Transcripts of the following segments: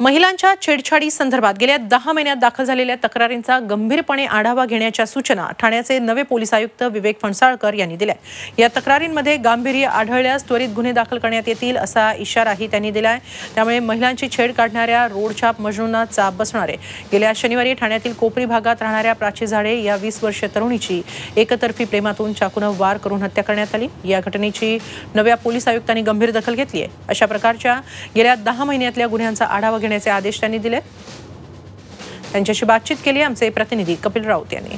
महिलांच्या छेडछाडी संदर्भात गेल्या दहा महिन्यात दाखल झालेल्या तक्रारींचा गंभीरपणे आढावा घेण्याच्या सूचना ठाण्याचे नवे पोलीस आयुक्त विवेक फणसाळकर यांनी दिल्या या तक्रारींमध्ये गांभीर्य आढळल्यास त्वरित गुन्हे दाखल करण्यात येतील असा इशाराही त्यांनी दिलाय त्यामुळे महिलांची छेड काढणाऱ्या रोडछाप मजनूंना चाप बसणारे गेल्या शनिवारी ठाण्यातील कोपरी भागात राहणाऱ्या प्राची झाडे या वीस वर्षीय तरुणीची एकतर्फी प्रेमातून चाकूनं वार करून हत्या करण्यात आली. या घटनेची नव्या पोलीस आयुक्तांनी गंभीर दखल घेतली आहे. अशा प्रकारच्या गेल्या दहा महिन्यातल्या गुन्ह्यांचा आढावा घेण्याचे आदेश त्यांनी दिले. त्यांच्याशी बातचीत केली आमचे प्रतिनिधी कपिल राऊत यांनी.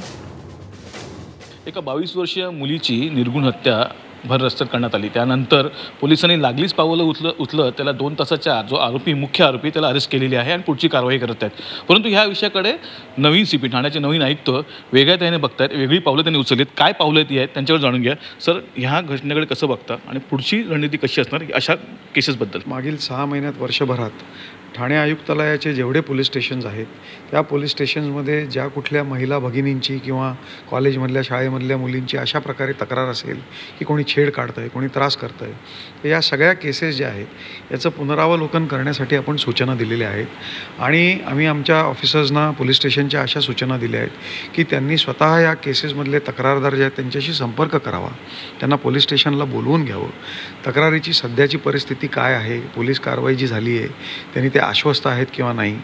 एका बावीस वर्षीय मुलीची निर्गुण हत्या भर रस्त्यात करण्यात आली. त्यानंतर पोलिसांनी लागलीच पावलं उचल उचलत त्याला दोन तासाच्या जो आरोपी मुख्य आरोपी त्याला अरेस्ट केलेली आहे आणि पुढची कारवाई करत आहेत. परंतु ह्या विषयाकडे नवीन सी पी ठाण्याचे नवीन आयुक्त वेगळ्या त्याने बघतायत. वेगळी पावलं त्यांनी उचललीत. काय पावलं ती आहेत त्यांच्यावर जाणून घ्या. सर ह्या घटनेकडे कसं बघता? आणि पुढची रणनीती कशी असणार अशा केसेसबद्दल मागील सहा महिन्यात वर्षभरात ठाणे आयुक्तालयाचे जेवढे पोलीस स्टेशन्स आहेत त्या पोलीस स्टेशन्समध्ये ज्या कुठल्या महिला भगिनींची किंवा कॉलेजमधल्या शाळेमधल्या मुलींची अशा प्रकारे तक्रार असेल की कोणी छेड काढतं आहे कोणी त्रास करतं आहे तर या सगळ्या केसेस ज्या आहेत याचं पुनरावलोकन करण्यासाठी आपण सूचना दिलेल्या आहेत. आणि आम्ही आमच्या ऑफिसर्सना पोलीस स्टेशनच्या अशा सूचना दिल्या आहेत की त्यांनी स्वतः या केसेसमधले तक्रारदार जे आहेत त्यांच्याशी संपर्क करावा. त्यांना पोलीस स्टेशनला बोलवून घ्यावं. तक्रारीची सध्याची परिस्थिती काय आहे? पोलीस कारवाई जी झाली आहे त्यांनी ते आश्वस्त आहेत किंवा नाही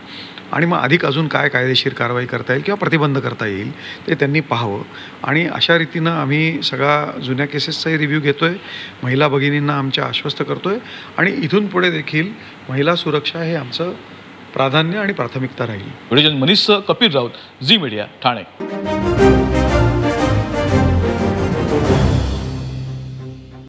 आणि मग अधिक अजून काय कायदेशीर कारवाई करता येईल किंवा प्रतिबंध करता येईल ते त्यांनी पाहावं. आणि अशा रीतीनं आम्ही सगळा जुन्या केसेसचाही रिव्ह्यू घेतो आहे महिला भगिनींना आमच्या आश्वस्त करतो आहे आणि इथून पुढे देखील महिला सुरक्षा हे आमचं प्राधान्य आणि प्राथमिकता राहील. Manish Kapil Raut Zee media Thane.